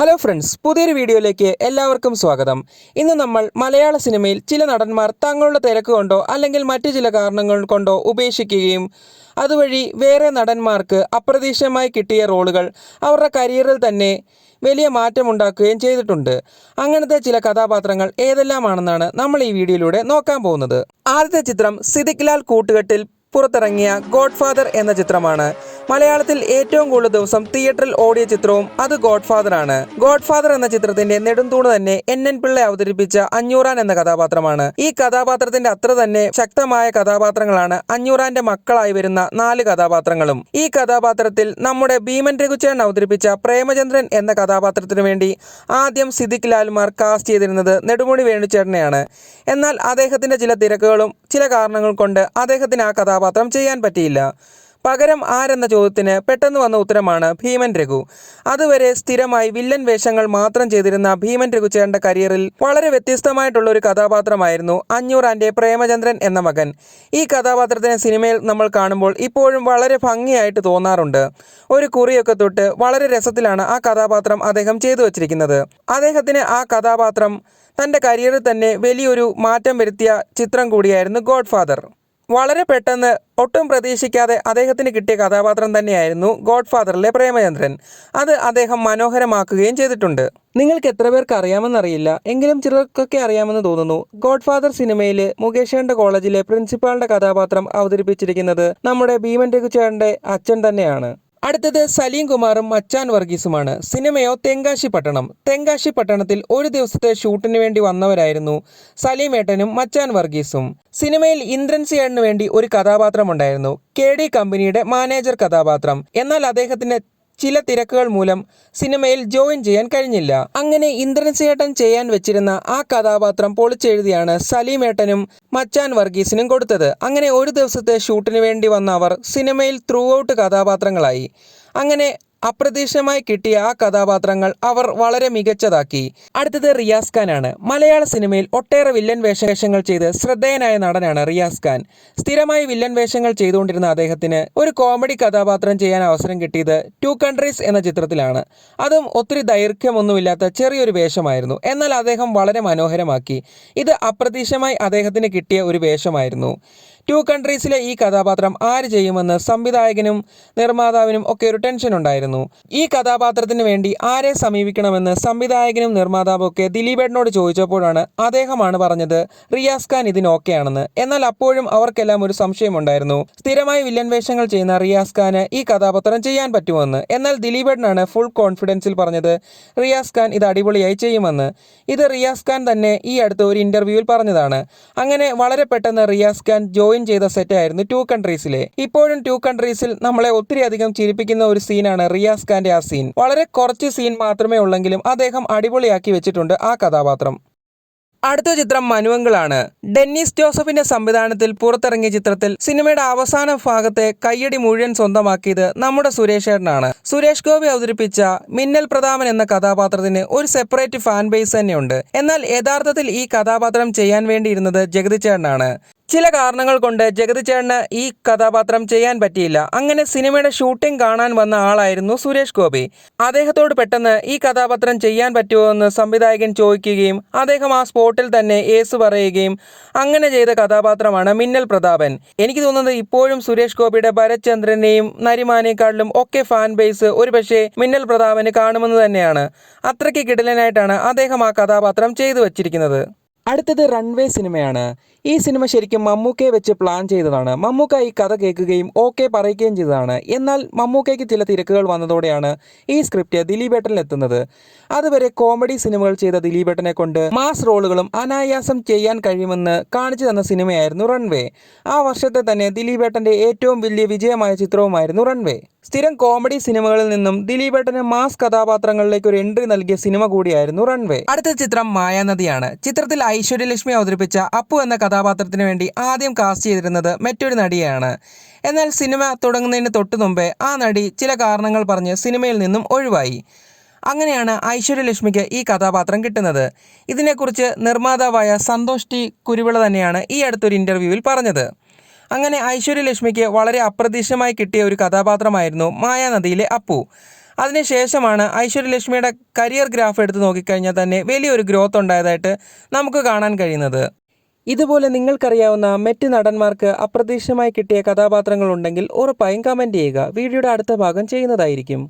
Hello friends പുതിയൊരു വീഡിയോയിലേക്ക് എല്ലാവർക്കും സ്വാഗതം. ഇന്ന് നമ്മൾ മലയാള സിനിമയിൽ ചില നടന്മാർ തങ്ങളുടെ തിരക്ക് കൊണ്ടോ അല്ലെങ്കിൽ മറ്റു ചില കാരണങ്ങൾ കൊണ്ടോ ഉപേക്ഷിക്കുകയും അതുവഴി വേറെ നടന്മാർക്ക് അപ്രതീക്ഷിതമായി കിട്ടിയ റോളുകൾ അവരുടെ കരിയറിൽ തന്നെ വലിയ മാറ്റമുണ്ടാക്കുകയും ചെയ്തിട്ടുണ്ട്. അങ്ങനത്തെ ചില കഥാപാത്രങ്ങൾ ഏതെല്ലാമാണെന്നാണ് നമ്മൾ ഈ വീഡിയോയിലൂടെ നോക്കാൻ പോകുന്നത്. ആദ്യത്തെ ചിത്രം സിദിഖ്ലാൽ കൂട്ടുകെട്ടിൽ പുറത്തിറങ്ങിയ ഗോഡ് ഫാദർ എന്ന ചിത്രമാണ്. മലയാളത്തിൽ ഏറ്റവും കൂടുതൽ ദിവസം തിയേറ്ററിൽ ഓടിയ ചിത്രവും അത് ഗോഡ് ഫാദർ ആണ് ഗോഡ് ഫാദർ എന്ന ചിത്രത്തിന്റെ നെടുന്തൂണ് തന്നെ എൻ എൻ പിള്ള അവതരിപ്പിച്ച അഞ്ഞൂറാൻ എന്ന കഥാപാത്രമാണ്. ഈ കഥാപാത്രത്തിന്റെ അത്ര തന്നെ ശക്തമായ കഥാപാത്രങ്ങളാണ് അഞ്ഞൂറാന്റെ മക്കളായി വരുന്ന നാല് കഥാപാത്രങ്ങളും. ഈ കഥാപാത്രത്തിൽ നമ്മുടെ ഭീമൻ രഘുചേൻ അവതരിപ്പിച്ച പ്രേമചന്ദ്രൻ എന്ന കഥാപാത്രത്തിനു വേണ്ടി ആദ്യം സിദ്ദിഖ് ലാൽമാർ കാസ്റ്റ് ചെയ്തിരുന്നത് നെടുമുടി വേണുചേട്ടനെയാണ്. എന്നാൽ അദ്ദേഹത്തിന്റെ ചില തിരക്കുകളും ചില കാരണങ്ങൾ കൊണ്ട് അദ്ദേഹത്തിന് ആ കഥാപാത്രം ചെയ്യാൻ പറ്റിയില്ല. പകരം ആരെന്ന ചോദ്യത്തിന് പെട്ടെന്ന് വന്ന ഉത്തരമാണ് ഭീമൻ രഘു. അതുവരെ സ്ഥിരമായി വില്ലൻ വേഷങ്ങൾ മാത്രം ചെയ്തിരുന്ന ഭീമൻ രഘു രഘുചേട്ടന്റെ കരിയറിൽ വളരെ വ്യത്യസ്തമായിട്ടുള്ള ഒരു കഥാപാത്രമായിരുന്നു അഞ്ഞൂറാന്റെ പ്രേമചന്ദ്രൻ എന്ന മകൻ. ഈ കഥാപാത്രത്തിനെ സിനിമയിൽ നമ്മൾ കാണുമ്പോൾ ഇപ്പോഴും വളരെ ഭംഗിയായിട്ട് തോന്നാറുണ്ട്. ഒരു കുറിയൊക്കെ തൊട്ട് വളരെ രസത്തിലാണ് ആ കഥാപാത്രം അദ്ദേഹം ചെയ്തു വച്ചിരിക്കുന്നത്. അദ്ദേഹത്തിന് ആ കഥാപാത്രം തന്റെ കരിയറിൽ തന്നെ വലിയൊരു മാറ്റം വരുത്തിയ ചിത്രം കൂടിയായിരുന്നു ഗോഡ് ഫാദർ വളരെ പെട്ടെന്ന് ഒട്ടും പ്രതീക്ഷിക്കാതെ അദ്ദേഹത്തിന് കിട്ടിയ കഥാപാത്രം തന്നെയായിരുന്നു ഗോഡ് ഫാദറിലെ പ്രേമചന്ദ്രൻ. അത് അദ്ദേഹം മനോഹരമാക്കുകയും ചെയ്തിട്ടുണ്ട്. നിങ്ങൾക്ക് എത്ര പേർക്ക് അറിയാമെന്നറിയില്ല. എങ്കിലും ചിലർക്കൊക്കെ അറിയാമെന്ന് തോന്നുന്നു. ഗോഡ് ഫാദർ സിനിമയിൽ മുകേഷേണ്ട കോളേജിലെ പ്രിൻസിപ്പാളിന്റെ കഥാപാത്രം അവതരിപ്പിച്ചിരിക്കുന്നത് നമ്മുടെ ഭീമൻ രഘുചേട്ടന്റെ അച്ഛൻ തന്നെയാണ്. അടുത്തത് സലീം കുമാറും മച്ചാൻ വർഗീസുമാണ്. സിനിമയോ തെങ്കാശി പട്ടണം. തെങ്കാശി പട്ടണത്തിൽ ഒരു ദിവസത്തെ ഷൂട്ടിന് വേണ്ടി വന്നവരായിരുന്നു സലീമേട്ടനും മച്ചാൻ വർഗീസും. സിനിമയിൽ ഇന്ദ്രൻ സിയാടിന് വേണ്ടി ഒരു കഥാപാത്രമുണ്ടായിരുന്നു. കെ ഡി കമ്പനിയുടെ മാനേജർ കഥാപാത്രം. എന്നാൽ അദ്ദേഹത്തിന് ചില തിരക്കുകൾ മൂലം സിനിമയിൽ ജോയിൻ ചെയ്യാൻ കഴിഞ്ഞില്ല. അങ്ങനെ ഇന്ദ്രൻസേട്ടൻ ചെയ്യാൻ വെച്ചിരുന്ന ആ കഥാപാത്രം പൊളിച്ചെഴുതിയാണ് സലീമേട്ടനും മച്ചാൻ വർഗീസിനും കൊടുത്തത്. അങ്ങനെ ഒരു ദിവസത്തെ ഷൂട്ടിന് വേണ്ടി വന്ന അവർ സിനിമയിൽ ത്രൂ ഔട്ട് കഥാപാത്രങ്ങളായി. അങ്ങനെ അപ്രതീക്ഷിതമായി കിട്ടിയ ആ കഥാപാത്രങ്ങൾ അവർ വളരെ മികച്ചതാക്കി. അടുത്തത് റിയാസ് ഖാൻ ആണ്. മലയാള സിനിമയിൽ ഒട്ടേറെ വില്ലൻ വേഷവേഷങ്ങൾ ചെയ്ത് ശ്രദ്ധേയനായ നടനാണ് റിയാസ് ഖാൻ. സ്ഥിരമായി വില്ലൻ വേഷങ്ങൾ ചെയ്തുകൊണ്ടിരുന്ന അദ്ദേഹത്തിന് ഒരു കോമഡി കഥാപാത്രം ചെയ്യാൻ അവസരം കിട്ടിയത് ടു കൺട്രീസ് എന്ന ചിത്രത്തിലാണ്. അതും ഒത്തിരി ദൈർഘ്യമൊന്നുമില്ലാത്ത ചെറിയൊരു വേഷമായിരുന്നു. എന്നാൽ അദ്ദേഹം വളരെ മനോഹരമാക്കി. ഇത് അപ്രതീക്ഷിതമായി അദ്ദേഹത്തിന് കിട്ടിയ ഒരു വേഷമായിരുന്നു. ടു കൺട്രീസിലെ ഈ കഥാപാത്രം ആര് ചെയ്യുമെന്ന് സംവിധായകനും നിർമ്മാതാവിനും ഒക്കെ ഒരു ടെൻഷൻ ഉണ്ടായിരുന്നു. ഈ കഥാപാത്രത്തിന് വേണ്ടി ആരെ സമീപിക്കണമെന്ന് സംവിധായകനും നിർമ്മാതാവും ഒക്കെ ദിലീപേട്ടനോട് ചോദിച്ചപ്പോഴാണ് അദ്ദേഹമാണ് പറഞ്ഞത് റിയാസ് ഖാൻ ഇതിന് ഓക്കെ ആണെന്ന് എന്നാൽ അപ്പോഴും അവർക്കെല്ലാം ഒരു സംശയമുണ്ടായിരുന്നു സ്ഥിരമായി വില്ലൻ വേഷങ്ങൾ ചെയ്യുന്ന റിയാസ് ഖാന് ഈ കഥാപാത്രം ചെയ്യാൻ പറ്റുമെന്ന്. എന്നാൽ ദിലീപേട്ടനാണ് ഫുൾ കോൺഫിഡൻസിൽ പറഞ്ഞത് റിയാസ് ഖാൻ ഇത് അടിപൊളിയായി ചെയ്യുമെന്ന്. ഇത് റിയാസ് ഖാൻ തന്നെ ഈ അടുത്ത ഒരു ഇന്റർവ്യൂവിൽ പറഞ്ഞതാണ്. അങ്ങനെ വളരെ പെട്ടെന്ന് റിയാസ് ഖാൻ ജോയിൻ ചെയ്ത സെറ്റ് ആയിരുന്നു ടു കൺട്രീസിലെ ഇപ്പോഴും ടു കൺട്രീസിൽ നമ്മളെ ഒത്തിരി അധികം ചിരിപ്പിക്കുന്ന ഒരു സീനാണ് റിയാസ് ഖാന്റെ ആ സീൻ വളരെ കുറച്ച് സീൻ മാത്രമേ ഉള്ളെങ്കിലും അദ്ദേഹം അടിപൊളിയാക്കി വെച്ചിട്ടുണ്ട് ആ കഥാപാത്രം. അടുത്ത ചിത്രം മനുവങ്കളാണ്. ഡെന്നിസ് ജോസഫിന്റെ സംവിധാനത്തിൽ പുറത്തിറങ്ങിയ ചിത്രത്തിൽ സിനിമയുടെ അവസാന ഭാഗത്തെ കയ്യടി മുഴുവൻ സ്വന്തമാക്കിയത് നമ്മുടെ സുരേഷ് ഏട്ടനാണ്. സുരേഷ് ഗോപി അവതരിപ്പിച്ച മിന്നൽ പ്രതാപൻ എന്ന കഥാപാത്രത്തിന് ഒരു സെപ്പറേറ്റ് ഫാൻ ബേസ് തന്നെയുണ്ട്. എന്നാൽ യഥാർത്ഥത്തിൽ ഈ കഥാപാത്രം ചെയ്യാൻ വേണ്ടിയിരുന്നത് ജഗതി ചേട്ടനാണ് ചില കാരണങ്ങൾ കൊണ്ട് ജഗതി ചേട്ടന് ഈ കഥാപാത്രം ചെയ്യാൻ പറ്റിയില്ല. അങ്ങനെ സിനിമയുടെ ഷൂട്ടിംഗ് കാണാൻ വന്ന ആളായിരുന്നു സുരേഷ് ഗോപി. അദ്ദേഹത്തോട് പെട്ടെന്ന് ഈ കഥാപാത്രം ചെയ്യാൻ പറ്റുമോ എന്ന് സംവിധായകൻ ചോദിക്കുകയും അദ്ദേഹം ആ സ്പോട്ടിൽ തന്നെ ഏസ് പറയുകയും അങ്ങനെ ചെയ്ത കഥാപാത്രമാണ് മിന്നൽ പ്രതാപൻ. എനിക്ക് തോന്നുന്നത് ഇപ്പോഴും സുരേഷ് ഗോപിയുടെ ഭരത്ചന്ദ്രനെയും നരിമാനേക്കാളിലും ഒക്കെ ഫാൻ ബേസ് ഒരുപക്ഷെ മിന്നൽ പ്രതാപന് കാണുമെന്ന് തന്നെയാണ്. അത്രയ്ക്ക് കിടലനായിട്ടാണ് അദ്ദേഹം ആ കഥാപാത്രം ചെയ്തു വച്ചിരിക്കുന്നത്. അടുത്തത് റൺവേ സിനിമയാണ്. ഈ സിനിമ ശരിക്കും മമ്മൂക്കയെ വെച്ച് പ്ലാൻ ചെയ്തതാണ്. മമ്മൂക്ക ഈ കഥ കേൾക്കുകയും ഓക്കെ പറയുകയും ചെയ്തതാണ്. എന്നാൽ മമ്മൂക്കയ്ക്ക് ചില തിരക്കുകൾ വന്നതോടെയാണ് ഈ സ്ക്രിപ്റ്റ് ദിലീപേട്ടനിൽ എത്തുന്നത്. അതുവരെ കോമഡി സിനിമകൾ ചെയ്ത ദിലീപേട്ടനെ കൊണ്ട് മാസ് റോളുകളും അനായാസം ചെയ്യാൻ കഴിയുമെന്ന് കാണിച്ചു തന്ന സിനിമയായിരുന്നു റൺവേ ആ വർഷത്തെ തന്നെ ദിലീപേട്ടന്റെ ഏറ്റവും വലിയ വിജയമായ ചിത്രവുമായിരുന്നു റൺവേ സ്ഥിരം കോമഡി സിനിമകളിൽ നിന്നും ദിലീപേട്ടന് മാസ് കഥാപാത്രങ്ങളിലേക്ക് ഒരു എൻട്രി നൽകിയ സിനിമ കൂടിയായിരുന്നു റൺവേ. അടുത്ത ചിത്രം മായാനദിയാണ്. ചിത്രത്തിൽ ഐശ്വര്യലക്ഷ്മി അവതരിപ്പിച്ച അപ്പു എന്ന കഥാപാത്രത്തിന് വേണ്ടി ആദ്യം കാസ്റ്റ് ചെയ്തിരുന്നത് മറ്റൊരു നടിയാണ്. എന്നാൽ സിനിമ തുടങ്ങുന്നതിന് തൊട്ടു മുമ്പേ ആ നടി ചില കാരണങ്ങൾ പറഞ്ഞ് സിനിമയിൽ നിന്നും ഒഴിവായി. അങ്ങനെയാണ് ഐശ്വര്യലക്ഷ്മിക്ക് ഈ കഥാപാത്രം കിട്ടുന്നത്. ഇതിനെക്കുറിച്ച് നിർമ്മാതാവായ സന്തോഷ് ടി കുരുവിള തന്നെയാണ് ഈ അടുത്തൊരു ഇന്റർവ്യൂവിൽ പറഞ്ഞത്. അങ്ങനെ ഐശ്വര്യലക്ഷ്മിക്ക് വളരെ അപ്രതീക്ഷിതമായി കിട്ടിയ ഒരു കഥാപാത്രമായിരുന്നു മായാനദിയിലെ അപ്പു. അതിനുശേഷമാണ് ഐശ്വര്യലക്ഷ്മിയുടെ കരിയർ ഗ്രാഫ് എടുത്ത് നോക്കിക്കഴിഞ്ഞാൽ തന്നെ വലിയൊരു ഗ്രോത്ത് ഉണ്ടായതായിട്ട് നമുക്ക് കാണാൻ കഴിയുന്നത്. ഇതുപോലെ നിങ്ങൾക്കറിയാവുന്ന മറ്റ് നടന്മാർക്ക് അപ്രതീക്ഷിതമായി കിട്ടിയ കഥാപാത്രങ്ങൾ ഉണ്ടെങ്കിൽ ഉറപ്പായും കമന്റ് ചെയ്യുക. വീഡിയോയുടെ അടുത്ത ഭാഗം ചെയ്യുന്നതായിരിക്കും.